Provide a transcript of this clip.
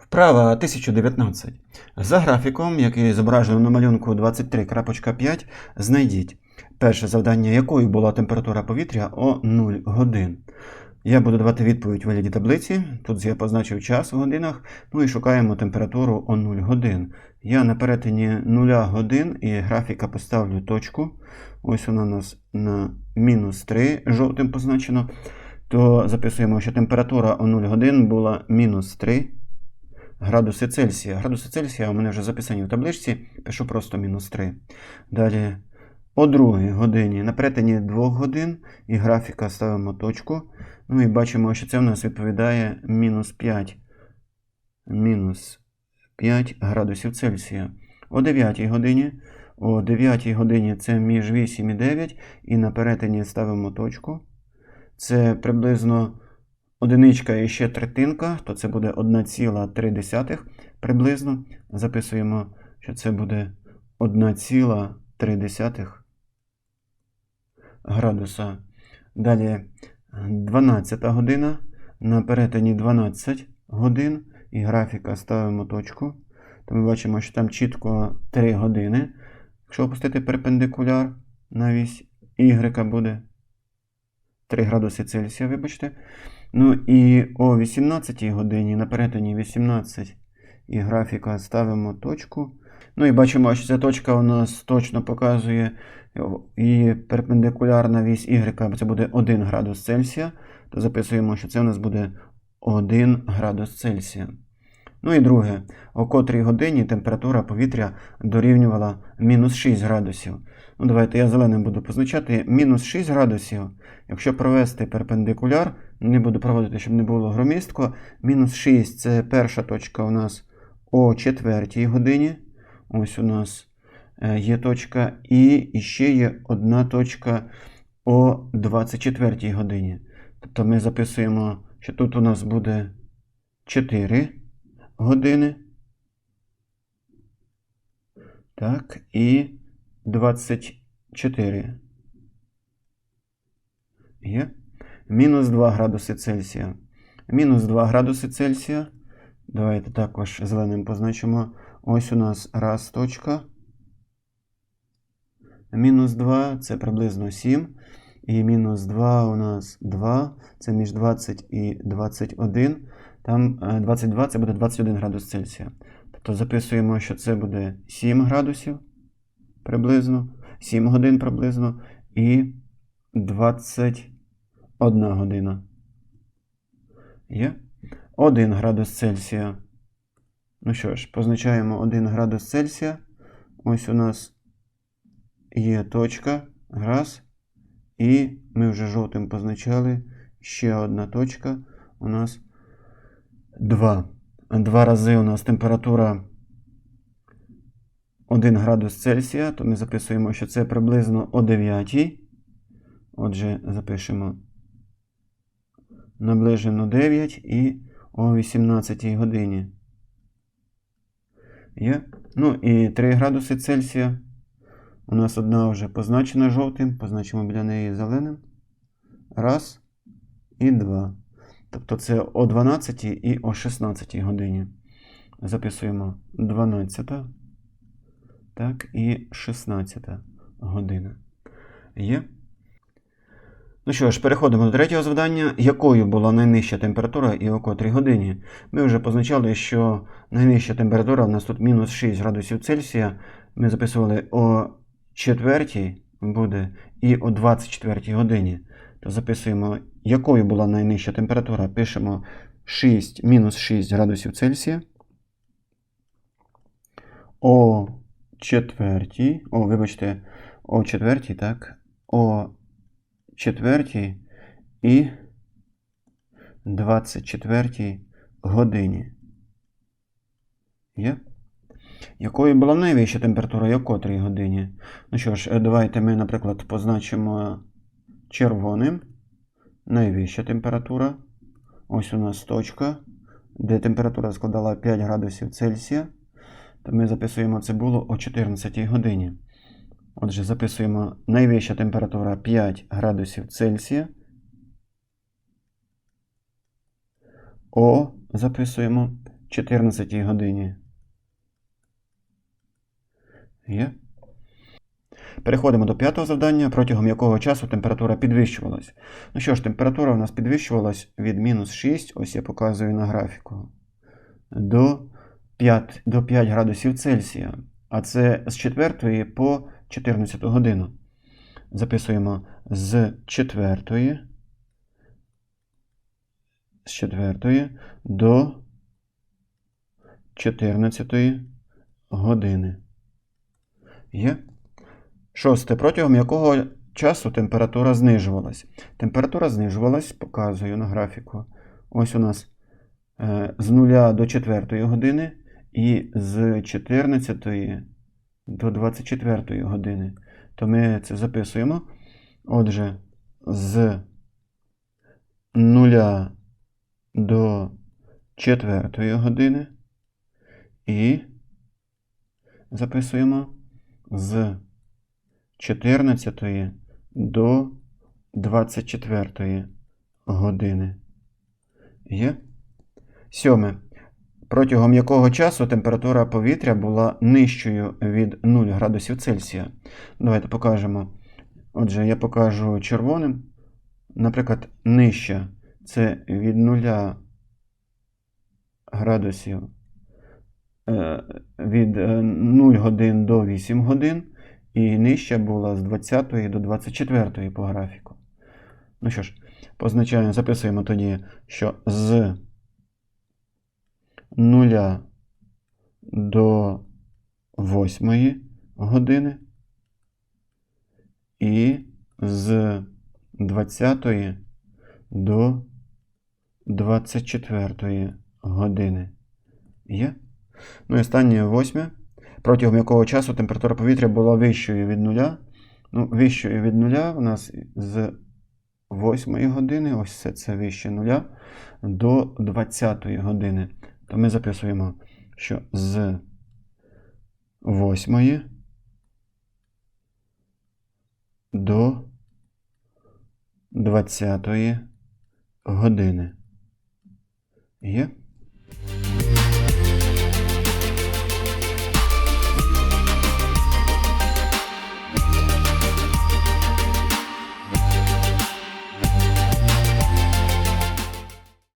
Вправа 1019. За графіком, який зображено на малюнку 23.5, знайдіть перше завдання, якою була температура повітря о 0 годин. Я буду давати відповідь у вигляді таблиці. Тут я позначив час у годинах. Ну і шукаємо температуру о 0 годин. Я на перетині 0 годин і графіка поставлю точку. Ось вона у нас на мінус 3 жовтим позначено. То записуємо, що температура о 0 годин була мінус 3 градуси Цельсія. Градуси Цельсія у мене вже записані в табличці, пишу просто мінус 3. Далі о 2 годині на перетині 2 годин і графіка ставимо точку. Ну і бачимо, що це в нас відповідає мінус 5. Мінус 5 градусів Цельсія. О 9 годині. О 9 годині це між 8 і 9. І на перетині ставимо точку. Це приблизно одиничка і ще третинка, то це буде 1,3 приблизно. Записуємо, що це буде 1,3 градуса. Далі 12 година. На перетині 12 годин. І графіка ставимо точку. То ми бачимо, що там чітко 3 години. Якщо опустити перпендикуляр на вісь Y буде 3 градуси Цельсія, вибачте. Ну і о 18 годині на перетині 18 і графіка ставимо точку. Ну і бачимо, що ця точка у нас точно показує і перпендикулярна вісь Y, це буде 1 градус Цельсія. То записуємо, що це у нас буде 1 градус Цельсія. Ну і друге, о котрій годині температура повітря дорівнювала мінус 6 градусів. Ну, Давайте я зеленим буду позначати мінус 6 градусів. Якщо провести перпендикуляр, не буду проводити, щоб не було громістко. Мінус 6 це перша точка у нас о 4 годині. Ось у нас є точка, і ще є одна точка о 24 годині. Тобто ми записуємо, що тут у нас буде 4 години. Так, і 24. Є. Мінус 2 градуси Цельсія. Мінус 2 градуси Цельсія. Давайте також зеленим позначимо. Ось у нас раз точка. Мінус 2 це приблизно 7. І мінус 2 у нас 2. Це між 20 і 21. Там 22 це буде 21 градус Цельсія. Тобто записуємо, що це буде 7 градусів приблизно, 7 годин приблизно і 21 година. Є? 1 градус Цельсія. Ну що ж, позначаємо 1 градус Цельсія. Ось у нас є точка, раз. І ми вже жовтим позначали ще одна точка. У нас 2. Два рази у нас температура 1 градус Цельсія, то ми записуємо, що це приблизно о 9. Отже, запишемо наближено 9 і о 18 годині. Є? Ну і 3 градуси Цельсія. У нас одна вже позначена жовтим, позначимо біля неї зеленим. Раз і два. Тобто це о 12 і о 16 годині. Записуємо 12. Так, і 16 година. Є. Ну що ж, переходимо до третього завдання. Якою була найнижча температура і о котрій годині? Ми вже позначали, що найнижча температура у нас тут мінус 6 градусів Цельсія. Ми записували о 4 буде і о 24 годині. То записуємо, якою була найнижча температура. Пишемо 6 мінус 6 градусів Цельсія. О четвертій. О, вибачте, о четвертій, так. О четвертій і 24 годині. Є? Якою була найвища температура і о котрій годині? Ну що ж, давайте ми, наприклад, позначимо червоним. Найвища температура. Ось у нас точка, де температура складала 5 градусів Цельсія. То ми записуємо це було о 14 годині. Отже, записуємо найвища температура 5 градусів Цельсія. О записуємо 14 годині. Є. Переходимо до п'ятого завдання, протягом якого часу температура підвищувалась. Ну що ж, температура у нас підвищувалась від мінус 6, ось я показую на графіку, до 5, до 5 градусів Цельсія. А це з 4 по 14 годину. Записуємо з 4, з 4 до 14 години. Є. Шосте. Протягом якого часу температура знижувалась. Температура знижувалась, показую на графіку. Ось у нас е, з 0 до 4 години і з 14 до 24 години. То ми це записуємо. Отже, з 0 до 4 години і записуємо з 14 до 24 години. Є? Сьоме. Протягом якого часу температура повітря була нижчою від 0 градусів Цельсія. Давайте покажемо. Отже, я покажу червоним. Наприклад, нижча це від 0 градусів е, від е, 0 годин до 8 годин. І нижча була з 20 до 24 по графіку. Ну що ж, позначаємо, записуємо тоді, що з 0 до 8 години і з 20 до 24 години. Є? Ну і останнє восьме протягом якого часу температура повітря була вищою від нуля. Ну, вищою від нуля у нас з 8 години, ось це, це вище нуля, до 20 години. То ми записуємо, що з 8 до 20 години. Є?